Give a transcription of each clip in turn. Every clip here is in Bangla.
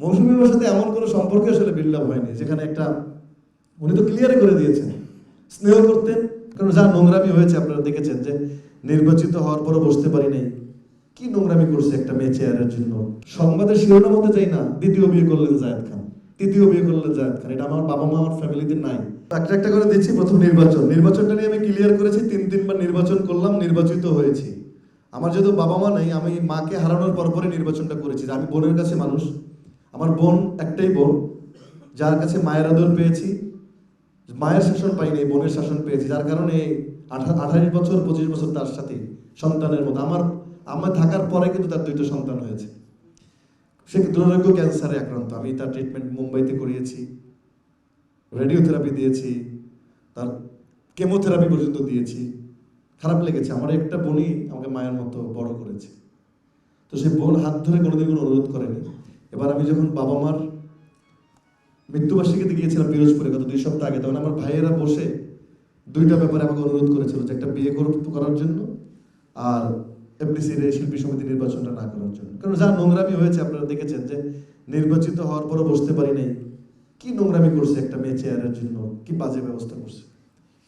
মৌসুমী বাবার সাথে এমন কোনো সম্পর্ক আসলে বিল্ড হয়নি, যেখানে একটা, উনি তো ক্লিয়ারই করে দিয়েছেন, স্নেহ করতেন, কারণ যা নোংরামি হয়েছে আপনারা দেখেছেন যে নির্বাচিত হওয়ার পরও বসতে পারি নাই, কি নোংরামি করছে একটা মেয়ে চেয়ারের জন্য? সংবাদের শিরোনাম হতে চাই না, দ্বিতীয় বিয়ে করলেন জায়েদ খান, তৃতীয় বিয়ে করলেন জায়েদ খান, এটা আমার বাবা মা আমার ফ্যামিলিতে নাই। একটা একটা করে দিচ্ছি প্রথম নির্বাচন, নির্বাচনটা নিয়ে আমি ক্লিয়ার করেছি, তিন তিনবার নির্বাচন করলাম, নির্বাচিত হয়েছি। আমার যেহেতু বাবা মা নেই, আমি মাকে হারানোর পর পরে নির্বাচনটা করেছি আমি বোনের কাছে মানুষ আমার বোন, একটাই বোন, যার কাছে মায়ের আদর পেয়েছি। মায়ের শাসন পাইনি বোনের শাসন পেয়েছি, যার কারণে আঠা- আঠাশ বছর, পঁচিশ বছর তার সাথে সন্তানের মতো। আমার আমার থাকার পরে কিন্তু তার দুইটা সন্তান হয়েছে। সে দুরারোগ্য ক্যান্সারে আক্রান্ত। আমি তার ট্রিটমেন্ট মুম্বাইতে করিয়েছি রেডিওথেরাপি দিয়েছি, তার কেমোথেরাপি পর্যন্ত দিয়েছি। খারাপ লেগেছে। আমার একটা বোনই আমাকে মায়ের মতো বড় করেছে। তো সে বোন হাত ধরে কোনোদিন কোনো অনুরোধ করেনি। এবার আমি যখন বাবা মার মৃত্যুবার্ষিকীতে গিয়েছিলাম পিরোজপুরে গত দুই সপ্তাহ আগে, তখন আমার ভাইয়েরা বসে দুইটা ব্যাপারে আমাকে অনুরোধ করেছিল যে একটা বিয়ে কর- করার জন্য আর এই শিল্পী সমিতি নির্বাচনটা না করার জন্য। কারণ যা নোংরামি হয়েছে, আপনারা দেখেছেন যে নির্বাচিত হওয়ার পরও বসতে পারি নাই। কি নোংরামি করছে একটা মেয়ে চেয়ারের জন্য? কি বাজে ব্যবস্থা করছে?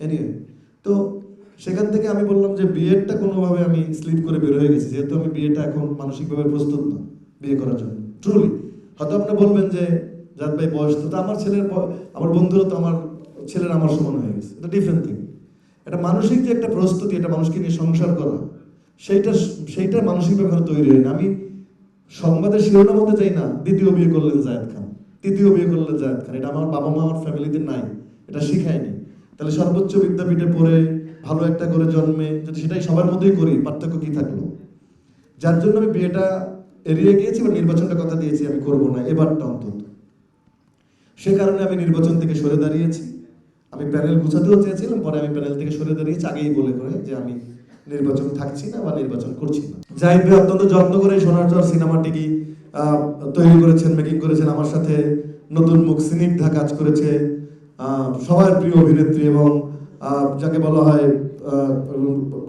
এনিওয়ে তো সেখান থেকে আমি বললাম যে বিয়েটা কোনোভাবে আমি স্লিপ করে বের হয়ে গেছি, যেহেতু আমি বিয়েটা এখন মানসিকভাবে প্রস্তুত না, বিয়ে করার জন্য। ট্রুলি হয়তো আপনি বলবেন যে যার ভাই বয়স তো আমার ছেলের আমার বন্ধুরা তো আমার, ছেলের আমার সমান হয়ে গেছে। এটা ডিফারেন্ট থিং এটা মানসিক যে একটা প্রস্তুতি, এটা মানুষকে নিয়ে সংসার করা, সেইটা সেইটা মানসিকভাবে এখনও তৈরি হয়নি। আমি সংবাদের শিরোনাম হতে চাই না, দ্বিতীয় বিয়ে করলেন জায়েদ খান। তৃতীয় বিয়ে করলেন জায়েদ খান। এটা আমার বাবা মা, আমার ফ্যামিলিতে নাই, এটা শিখায়নি। তাহলে সর্বোচ্চ বিদ্যাপীঠে পড়ে ভালো একটা করে জন্মে, যদি সেটাই সবার মধ্যেই করি, পার্থক্য কি থাকল? যার জন্য আমি বিয়েটা এড়িয়ে গিয়েছি বা নির্বাচনটা কথা দিয়েছি, আমি করব না। এবারটা অন্তত সে কারণে আমি নির্বাচন থেকে সরে দাঁড়িয়েছি। আমি প্যানেল গুছাতেও চেয়েছিলাম, পরে আমি প্যানেল থেকে সরে দাঁড়িয়েছি, আগেই বলে করে যে আমি নির্বাচন থাকছি না বা নির্বাচন করছি না। জাহিদ ভাই অত্যন্ত যত্ন করে সোনার চর সিনেমাটিকে তৈরি করেছেন, মেকিং করেছেন, আমার সাথে নতুন মুখ স্নিগ্ধা কাজ করেছে সবার প্রিয় অভিনেত্রী এবং যাকে বলা হয়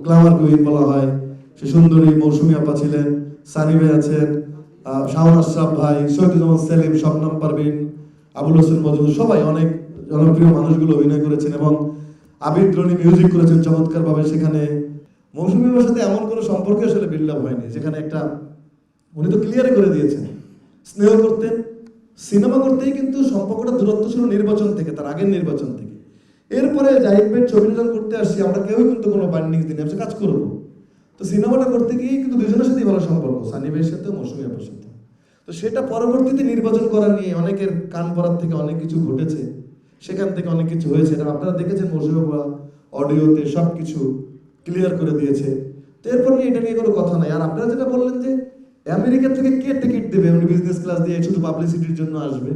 গ্লামার কুইন বলা হয়, সে সুন্দরী মৌসুমী আপা ছিলেন। সানি ভাই আছেন শাহন আশরাফ ভাই শহীদুজ্জামান সেলিম শবনম পারভিন, আবুল হোসেন মজুর সবাই অনেক জনপ্রিয় মানুষগুলো অভিনয় করেছেন এবং আবির মিউজিক করেছেন চমৎকার ভাবে সেখানে। মৌসুমী বাবার সাথে এমন কোনো সম্পর্ক আসলে বিল্ড হয়নি, যেখানে একটা উনি তো ক্লিয়ারই করে দিয়েছেন, স্নেহ করতেন সিনেমা করতেই কিন্তু সম্পর্কটা দূরত্ব ছিল নির্বাচন থেকে, তার আগের নির্বাচন থেকে। এরপরে জাহিদ ভাইয়ের ছবি করতে আসছি, আমরা কেউই কিন্তু কোনো বাইন্ডিং দিনে আমরা কাজ করব। তো সিনেমাটা করতে গিয়ে কিন্তু দুজনের সাথেই ভালো সম্পর্ক সানি ভাইয়ের সাথে মৌসুমী আপার সাথে। তো সেটা পরবর্তীতে নির্বাচন করা নিয়ে অনেকের কান পড়ার থেকে অনেক কিছু ঘটেছে, সেখান থেকে অনেক কিছু হয়েছে। এটা আপনারা দেখেছেন, মৌসুমী আপা অডিওতে সব কিছু ক্লিয়ার করে দিয়েছে। তো এরপর নিয়ে এটা নিয়ে কোনো কথা নাই। আর আপনারা যেটা বললেন যে আমেরিকা থেকে কে টিকিট দেবে? উনি বিজনেস ক্লাস দিয়ে শুধু পাবলিসিটির জন্য আসবে।